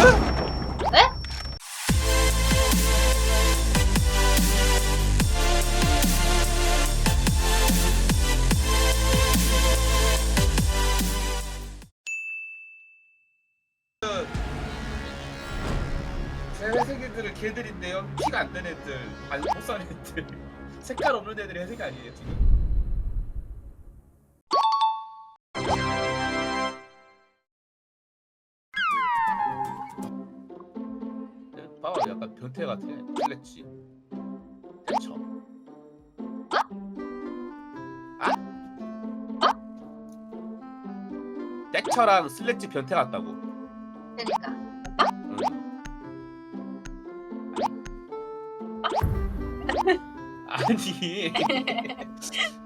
네? 제 회색 애들은 걔들인데요. 피가 안 된 애들, 아니 못산 애들, 색깔 없는 애들이 회색이 아니에요 지금. 네, 봐봐 약간 변태 같아. 플렉지. 대처. 아? 떼처랑 슬래지 변태 같다고. 그러니까. 응. 아니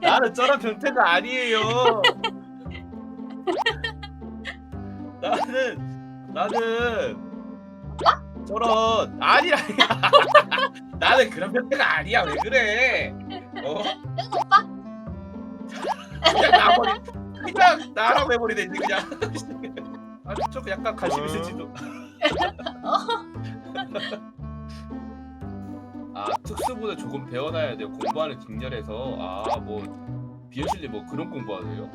나는 저런 변태가 아니에요 나는 나는 저런. 아니라 나는 그런 변태가 아니야. 왜 그래? 어? 응 오빠? 그냥 나버리 그냥 나라고 해버리네 이제 그냥. 아니 좀 약간 관심 있을지도. 아 특수부는 조금 배워놔야 돼요. 공부하는 뒷렬에서. 아뭐 비현실님 뭐 그런 공부하세요?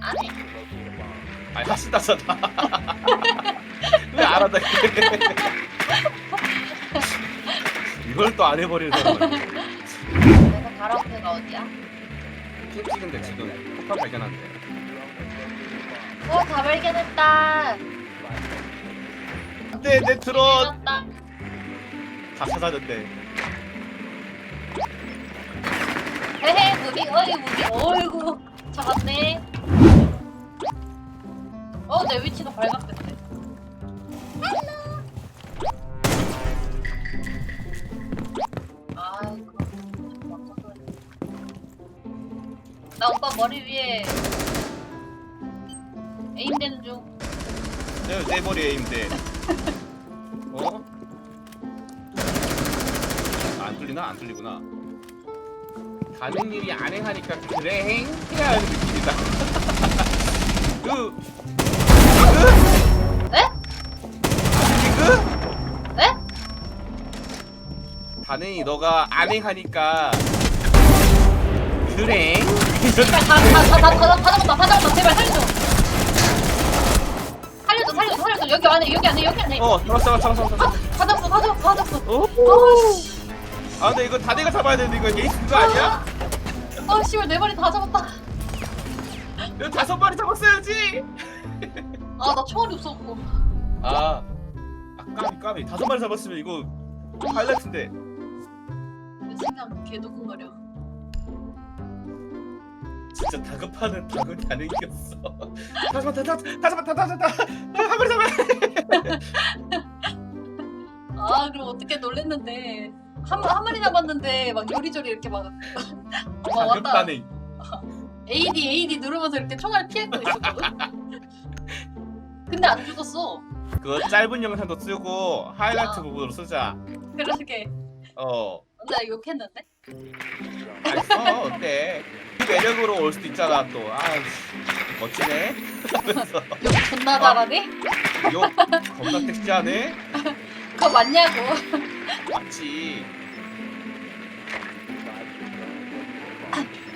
아니. 아니 하신다잖아. 왜 알아다 이걸 또 안 해버리는 사람은 내가 바라온 데가 어디야? 핑 찍은데 지금 폭탄 발견한대 어, 다 발견했다. 안돼 내 드론. 다 찾았는데 헤헤, 무빙, 어이, 무빙, 어이구. 잡았네. 어, 내 위치가 발각됐네. 나 오빠 머리 위에 에임되는 중. 내, 내 머리에 임대 어? 안 뚫리나? 안 뚫리구나 가는 일이 안 행하니까 그래 행 해야 하는 느낌이다 그 네? 이그 네? 단행이 너가 안 행하니까 그래 제발 다, 다, 다, 다, 다, 다 잡았다, 다 잡았다, 제발 살려줘. 살려줘, 살려줘, 살려줘. 여기 안에, 여기 안에, 여기 안에. 어 잡았어 잡았어 잡았어 아, 다 잡았어, 다 잡았어, 다 잡았어. 오. 아 근데 이거 다 내가 잡아야 되는데 이거 에이스 그거 아니야? 아, 씨발, 내 머리 다 잡았다. 이거 다섯 마리 잡았어야지 아, 나 총알이 없었고. 아, 아 까비 까비 다섯 마리 잡았으면 이거 하이라이트인데 내 생각 개도kun거려. 진짜 다급하는 다급이 안 이겼어. 다 잡았다 다, 다 잡았다 다 잡았다 아, 한 마리 잡아. 아, 그럼 어떻게 놀랬는데. 한, 한 마리 잡았는데, 막 요리조리 이렇게 막. 어, 왔다. 다급하네. AD, AD 누르면서 이렇게 총알 피했고 있었거든? 근데 안 죽었어. 그거 짧은 영상도 쓰고 하이라이트 부분으로 쓰자. 그러게. 어, 나 욕했는데? 안 써. 어때? 그 매력으로 올 수도 있잖아 또. 아, 멋지네. 하면서 욕 존나 잘하네? 이거 겁나 섹시하네. 그거 맞냐고. 맞지.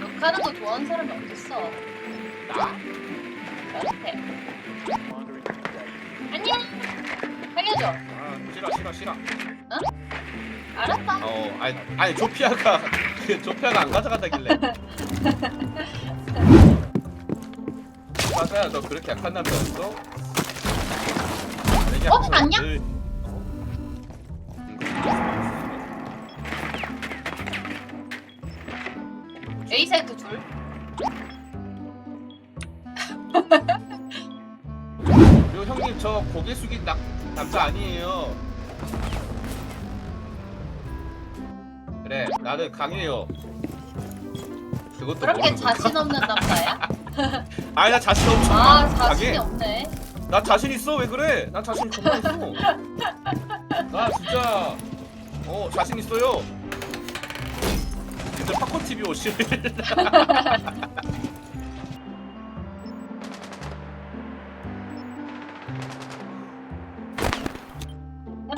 욕하는 거 좋아하는 사람이 어딨어. 나? 나한테. 안녕! 살려줘. 아, 싫어 싫어 싫어. 알았다. 어, 아니, 아니 조피아가 그 조피아가 안 가져간다길래. 맞아야 너 그렇게 약한 남자였어? 어, 약한 안녕? 늘- A 사이트 둘. 그리고 형님 저 고개 숙인 남, 남자 아니에요. 그래 나는 강해요. 그것도 그렇게 모르는? 자신 없는 남자야? 아니 나 자신 엄청 아. 자신이 없네. 나 자신 있어 왜 그래? 나 자신 겁나 있어. 나 진짜 어 자신 있어요. 진짜 팝콘 TV 오실.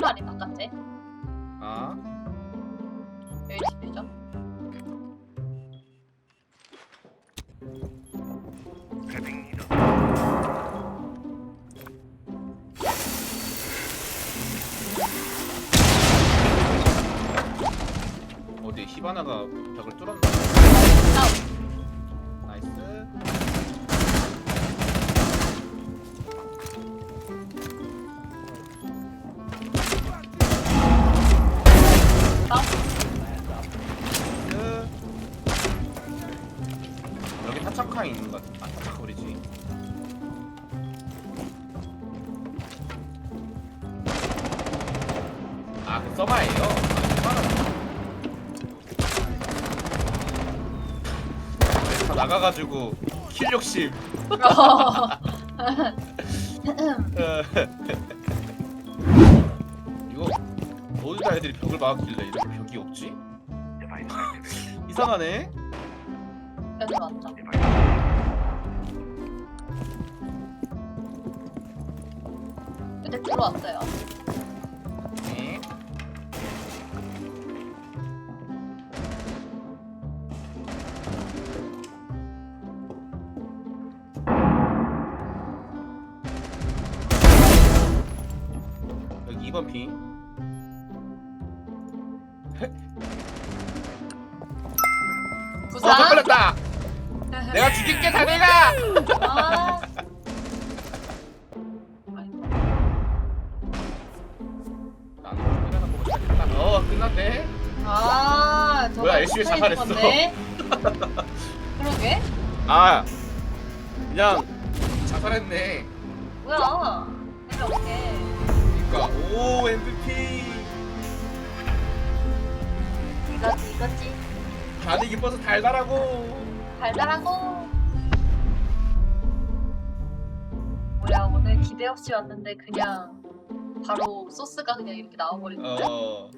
마리 바깥에 아 디 히바나가 벽을 뚫었나? 나이스. 나이스 여기 타창카이 있는 것 같아 아 타창카이지 아 그 서바예요? 나가가지고 킬 욕심 이거 어디다 애들이 벽을 막았길래 이렇게 벽이 없지? 이상하네 여기 왔다. 근데 들어왔어요. 2번 핑. 어, 부산. 저 걸렸다. 내가 죽일게 다 내가. 아. 나는 보고 시작했다. 어, 끝났네. 아, 저거 뭐야, 자살했어. 죽었네. 그러게. 아, 그냥 자살했네. 뭐야? 이렇게. 그러니까 오 MVP. 이거지, 이거지. 다들 기뻐서 달달하고. 달달하고. 뭐야, 오늘 기대 없이 왔는데 그냥 바로 소스가 그냥 이렇게 나와버리는 거야? 어.